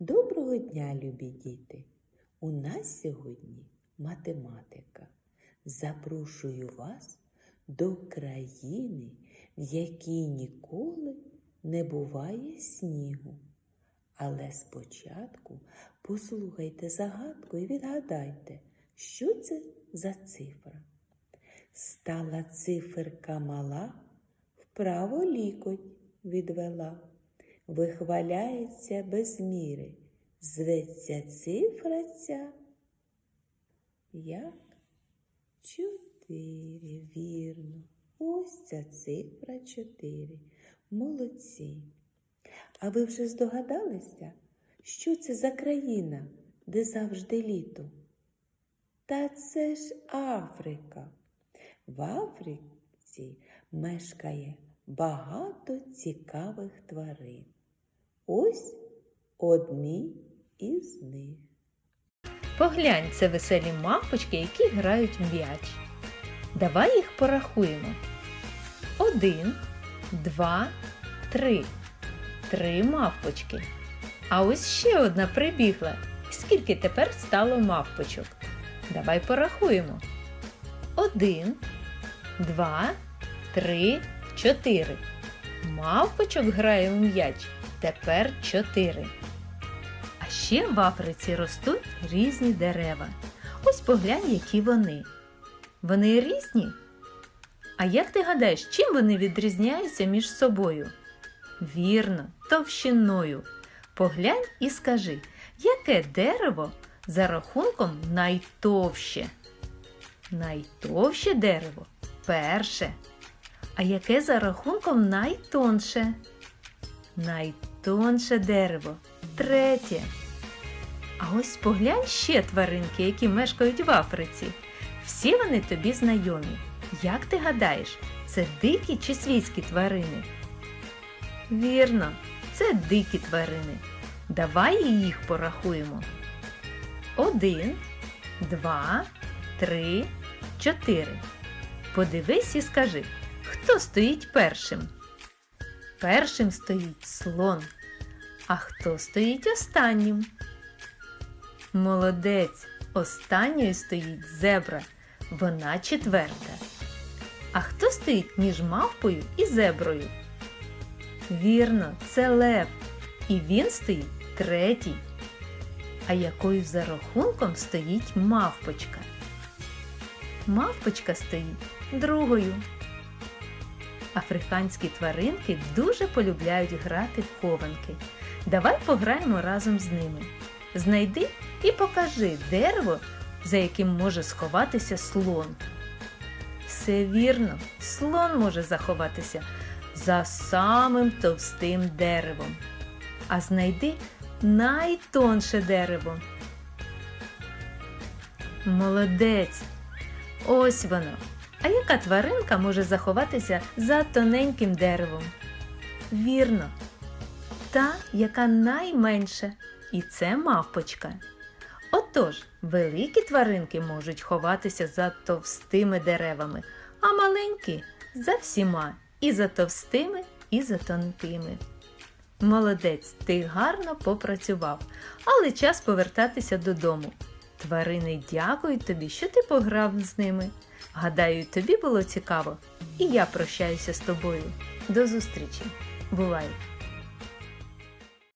Доброго дня, любі діти! У нас сьогодні математика. Запрошую вас до країни, в якій ніколи не буває снігу. Але спочатку послухайте загадку і відгадайте, що це за цифра. Стала циферка мала, вправо лікоть відвела, вихваляється без міри, зветься цифра ця. Як? Чотири, вірно. Ось ця цифра чотири. Молодці. А ви вже здогадалися, що це за країна, де завжди літо? Та це ж Африка. В Африці мешкає багато цікавих тварин. Ось одні із них. Поглянь, це веселі мавпочки, які грають м'яч. Давай їх порахуємо. Один, два, три. Три мавпочки. А ось ще одна прибігла. Скільки тепер стало мавпочок? Давай порахуємо. Один, два, три, чотири. Мавпочок грає в м'яч. Тепер чотири. А ще в Африці ростуть різні дерева. Ось поглянь, які вони. Вони різні. А як ти гадаєш, чим вони відрізняються між собою? Вірно, товщиною. Поглянь і скажи, яке дерево за рахунком найтовще? Найтовще дерево перше. А яке за рахунком найтонше? Найтонше дерево третє. А ось поглянь ще тваринки, які мешкають в Африці. Всі вони тобі знайомі. Як ти гадаєш, це дикі чи свійські тварини? Вірно, це дикі тварини. Давай їх порахуємо. Один, два, три, чотири. Подивись і скажи, хто стоїть першим? Першим стоїть слон. А хто стоїть останнім? Молодець. Останньою стоїть зебра. Вона четверта. А хто стоїть між мавпою і зеброю? Вірно, це лев. І він стоїть третій. А якою за рахунком стоїть мавпочка? Мавпочка стоїть другою. Африканські тваринки дуже полюбляють грати в хованки. Давай пограємо разом з ними. Знайди і покажи дерево, за яким може сховатися слон. Все вірно, слон може заховатися за самим товстим деревом. А знайди найтонше дерево. Молодець! Ось воно. А яка тваринка може заховатися за тоненьким деревом? Вірно, та, яка найменша, і це мавпочка. Отож, великі тваринки можуть ховатися за товстими деревами, а маленькі за всіма, і за товстими, і за тонкими. Молодець, ти гарно попрацював, але час повертатися додому. Тварини дякують тобі, що ти пограв з ними. Гадаю, тобі було цікаво, і я прощаюся з тобою. До зустрічі. Бувай!